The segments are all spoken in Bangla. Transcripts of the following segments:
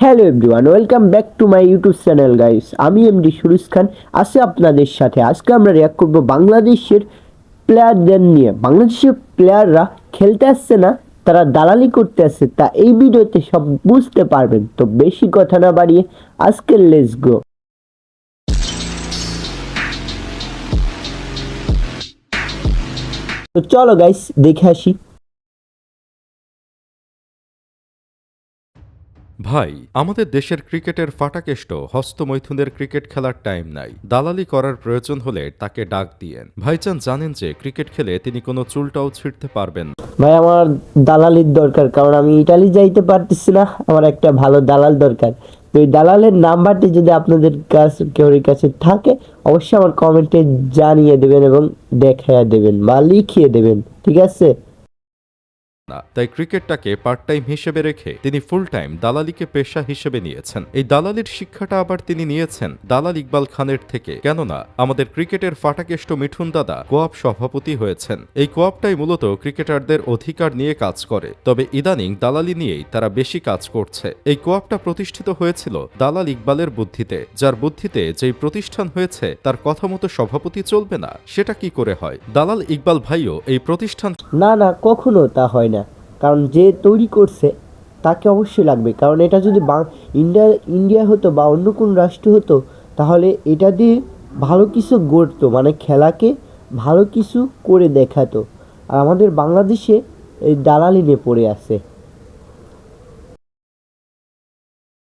Hello everyone, welcome back to my YouTube channel guys. আমি এমডি সুরুজ খান আছি আপনাদের সাথে আজকে আমরা রিয়াক্ট করব বাংলাদেশের প্লেয়ারদের নিয়ে। বাংলাদেশের প্লেয়াররা খেলতে আসছে না, তারা দালালি করতে আসছে, তা এই ভিডিওতে সব বুঝতে পারবেন। তো বেশি কথা না বাড়িয়ে আজকের লেস গো তো চলো গাইস, দেখে আসি। ভাই, আমাদের দেশের ক্রিকেটের ফাটাকেষ্ট হস্তমৈথুনের ক্রিকেট খেলার টাইম নাই। দালালি করার প্রয়োজন হলে তাকে ডাক দিয়েন। ভাইচান জানেন যে ক্রিকেট খেলে তিনি কোনো চুলটাও ছিঁড়তে পারবেন ভাই, আমার দালালির দরকার, কারণ আমি ইটালি যাইতে পারতেছি না। আমার একটা ভালো দালাল দরকার। তো এই দালালের নাম্বারটি যদি আপনাদের কাছে, কেউ কাছে থাকে, অবশ্যই আমার কমেন্টে জানিয়ে দেবেন এবং দেখাইয়া দেবেন বা লিখিয়ে দেবেন। ঠিক আছে? না। তাই ক্রিকেটটাকে পার্ট টাইম হিসেবে রেখে তিনি ফুল টাইম দালালিকে পেশা হিসেবে নিয়েছেন। এই দালালির শিক্ষাটা আবার তিনি নিয়েছেন দালাল ইকবাল খানের থেকে। কেননা, আমাদের ক্রিকেটের ফাটাকেষ্ট মিঠুন দাদা কোয়াপ সভাপতি হয়েছেন। এই কোয়াপটাই মূলত ক্রিকেটারদের অধিকার নিয়ে কাজ করে। তবে ইদানিং দালালি নিয়েই তারা বেশি কাজ করছে। এই কোয়াপটা প্রতিষ্ঠিত হয়েছিল দালাল ইকবালের বুদ্ধিতে। যার বুদ্ধিতে যেই প্রতিষ্ঠান হয়েছে, তার কথা মতো সভাপতি চলবে না। সেটা কি করে হয়? দালাল ইকবাল ভাইও এই প্রতিষ্ঠান না না, কখনো তা হয় না। কারণ যে তৈরি করছে, তাকে অবশ্যই লাগবে। কারণ এটা যদি বা, ইন্ডিয়া ইন্ডিয়া হতো বা অন্য কোনো রাষ্ট্র হতো, তাহলে এটা দিয়ে ভালো কিছু গড়তো মানে খেলাকে ভালো কিছু করে দেখাতো। আর আমাদের বাংলাদেশে এই দালালিনে পড়ে আছে।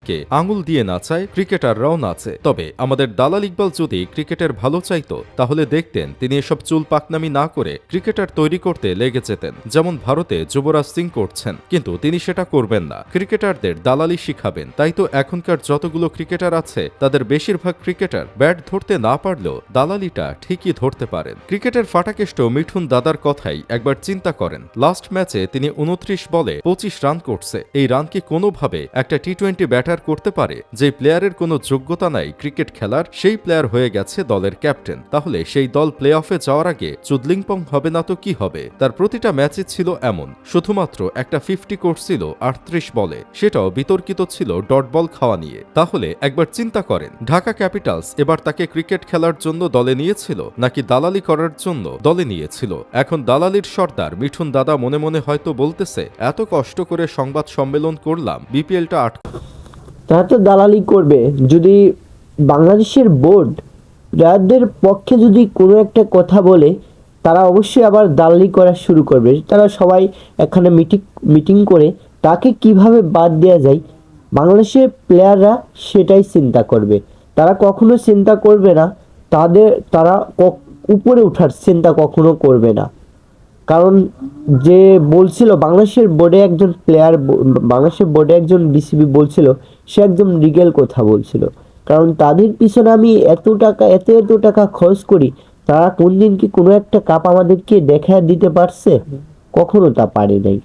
কে? আঙুল দিয়ে নাচায় ক্রিকেটাররাও নাচে তবে আমাদের দালাল ইকবাল যদি ক্রিকেটের ভালো চাইতো, তাহলে দেখতেন তিনি এসব চুল পাকনামি না করে ক্রিকেটার তৈরি করতে লেগে যেতেন, যেমন ভারতে যুবরাজ সিং করছেন। কিন্তু তিনি সেটা করবেন না। ক্রিকেটারদের দালালি শিখাবেন। তাই তো এখনকার যতগুলো ক্রিকেটার আছে, তাদের বেশিরভাগ ক্রিকেটার ব্যাট ধরতে না পারলেও দালালিটা ঠিকই ধরতে পারেন। ক্রিকেটের ফাটাকেষ্ট মিঠুন দাদার কথাই একবার চিন্তা করেন। লাস্ট ম্যাচে তিনি উনত্রিশ বলে পঁচিশ রান করছে। এই রান কি কোনোভাবে একটা টি টোয়েন্টি ব্যাটার করতে পারে। যে প্লেয়ারের কোনো যোগ্যতা নাই ক্রিকেট খেলার, সেই প্লেয়ার হয়ে গেছে দলের ক্যাপ্টেন তাহলে সেই দল প্লে অফে যাওয়ার আগে চুদলিংপং হবে না তো কি হবে? তার প্রতিটা ম্যাচে ছিল এমন। শুধুমাত্র একটা ফিফটি করছিল আটত্রিশ বলে। সেটাও বিতর্কিত ছিল ডট বল খাওয়া নিয়ে। তাহলে একবার চিন্তা করেন, ঢাকা ক্যাপিটালস এবার তাকে ক্রিকেট খেলার জন্য দলে নিয়েছিল, নাকি দালালি করার জন্য দলে নিয়েছিল? এখন দালালির সর্দার মিঠুন দাদা মনে মনে হয়তো বলতেছে, এত কষ্ট করে সংবাদ সম্মেলন করলাম বিপিএলটা আট তারা তো দালালি করবে। যদি বাংলাদেশের বোর্ড প্লেয়ারদের পক্ষে যদি কোনো একটা কথা বলে, তারা অবশ্যই আবার দালালি করা শুরু করবে। তারা সবাই এখানে মিটিং মিটিং করে তাকে কীভাবে বাদ দেওয়া যায়, বাংলাদেশের প্লেয়াররা সেটাই চিন্তা করবে। তারা কখনো চিন্তা করবে না, তাদের, তারা উপরে ওঠার চিন্তা কখনো করবে না। কারণ যে বলছিল, বাংলাদেশের বোর্ডে একজন প্লেয়ার বাংলাদেশের বোর্ডে একজন বিসিবি বলছিল, সে একদম রিগেল কথা বলছিল। কারণ তাদের পিছনে আমি এত টাকা, এত এত টাকা খরচ করি, তারা কোন দিন কি কোনো একটা কাপ আমাদেরকে দেখা দিতে পারছে? কখনো তা পারে নাই।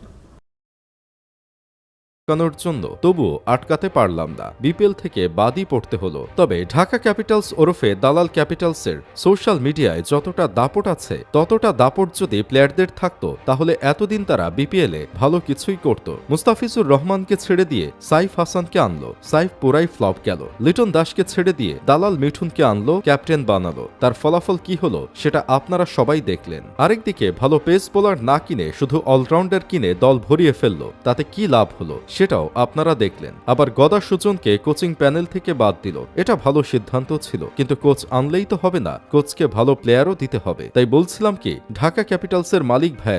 আটকানোর জন্য তবুও আটকাতে পারলাম না। বিপিএল থেকে বাদই পড়তে হলো। তবে ঢাকা ক্যাপিটালস ওরফে দালাল ক্যাপিটালসের সোশ্যাল মিডিয়ায় যতটা দাপট আছে, ততটা দাপট যদি প্লেয়ারদের থাকতো, তাহলে এতদিন তারা বিপিএল ভালো কিছুই করত। মুস্তাফিজুর রহমানকে ছেড়ে দিয়ে সাইফ হাসানকে আনলো। সাইফ পুরাই ফ্লপ গেল। লিটন দাসকে ছেড়ে দিয়ে দালাল মিঠুনকে আনলো, ক্যাপ্টেন বানালো। তার ফলাফল কি হলো, সেটা আপনারা সবাই দেখলেন। আরেকদিকে ভালো পেস বোলার না কিনে শুধু অলরাউন্ডার কিনে দল ভরিয়ে ফেলল। তাতে কি লাভ হলো সেটাও আপনারা দেখলেন। আবার গদা সুজনকে কোচিং প্যানেল থেকে বাদ দিল। এটা ভালো সিদ্ধান্ত ছিল। কিন্তু কোচ আনলেই তো হবে না। কোচকে ভালো প্লেয়ারও দিতে হবে। তাই বলছিলাম কি, ঢাকা ক্যাপিটালসের মালিক ভাই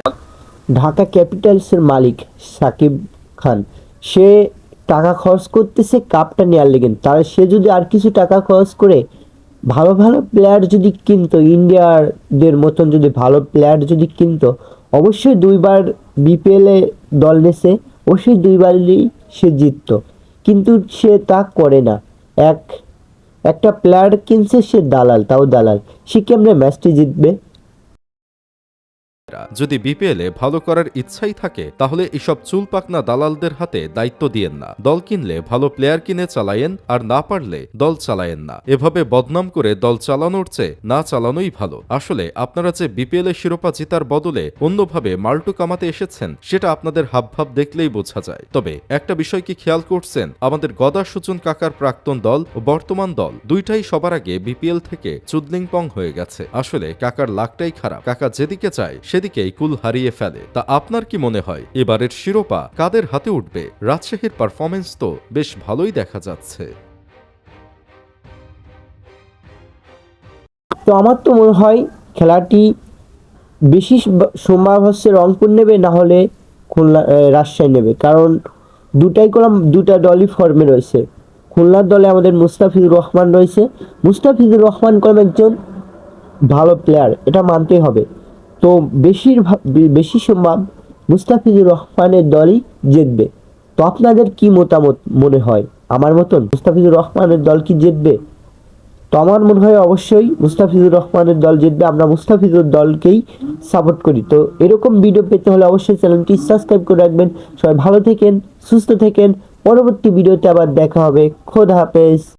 ঢাকা ক্যাপিটালসের মালিক সাকিব খান, সে টাকা খরচ করতেছে কাপটা নেওয়ার লেগে। তাহলে সে যদি আর কিছু টাকা খরচ করে, ভালো ভালো প্লেয়ার যদি কিনতো, ইন্ডিয়ারদের মতন যদি ভালো প্লেয়ার যদি কিনতো, অবশ্যই দুইবার বিপিএল দল নেছে। অবশ্যই দুইবারই সে জিতত। কিন্তু সে তা করে না। এক, একটা প্লেয়ার কিনছে সে দালাল, তাও দালাল। সে কেমনে ম্যাচটি জিতবে? যদি বিপিএলে ভালো করার ইচ্ছাই থাকে, তাহলে এসব চুল পাকনা দালালদের হাতে দায়িত্ব দিয়েন না। দল কিনলে ভালো প্লেয়ার কিনে চালায়েন, আর না পারলে দল চালায়েন না। এভাবে বদনাম করে দল চালানোর চেয়ে না চালানোই ভালো। আসলে আপনারা যে বিপিএল এ শিরোপা জেতার বদলে অন্যভাবে মাল্টু কামাতে এসেছেন, সেটা আপনাদের হাবভাব দেখলেই বোঝা যায়। তবে একটা বিষয় কি খেয়াল করছেন? আমাদের গদা সুচন কাকার প্রাক্তন দল ও বর্তমান দল দুইটাই সবার আগে বিপিএল থেকে চুদলিংপং হয়ে গেছে। আসলে কাকার লাকটাই খারাপ। কাকা যেদিকে চায় সেদিকেই কুল হারিয়ে ফেলে। তা আপনার কি মনে হয়? এবারের শিরোপা কাদের হাতে উঠবে? রাজশাহীর পারফরমেন্স তো বেশ ভালোই দেখা যাচ্ছে। তো আমার তো মনে হয় খেলাটি বেশি সম্ভব হচ্ছে রংপুর নেবে, না হলে খুলনা রাজশাহী নেবে। কারণ দুটাই কলাম, দুটা দলই ফর্মে রয়েছে। খুলনার দলে আমাদের মুস্তাফিজুর রহমান রয়েছে। মুস্তাফিজুর রহমান কলম একজন ভালো প্লেয়ার এটা মানতেই হবে। তো বেশিরভাগ বেশি সম্ভব মুস্তাফিজুর রহমানের দলই জিতবে। তো আপনাদের কি মতামত মনে হয়? আমার মতন মুস্তাফিজুর রহমানের দল কি জিতবে? তো আমার মনে হয় অবশ্যই মুস্তাফিজুর রহমানের দল জিতবে, আমরা মুস্তাফিজুর দলকেই সাপোর্ট করি। তো এরকম ভিডিও পেতে হলে অবশ্যই চ্যানেলটি সাবস্ক্রাইব করে রাখবেন। সবাই ভালো থেকেন, সুস্থ থেকেন। পরবর্তী ভিডিওতে আবার দেখা হবে। খোদা হাফেজ।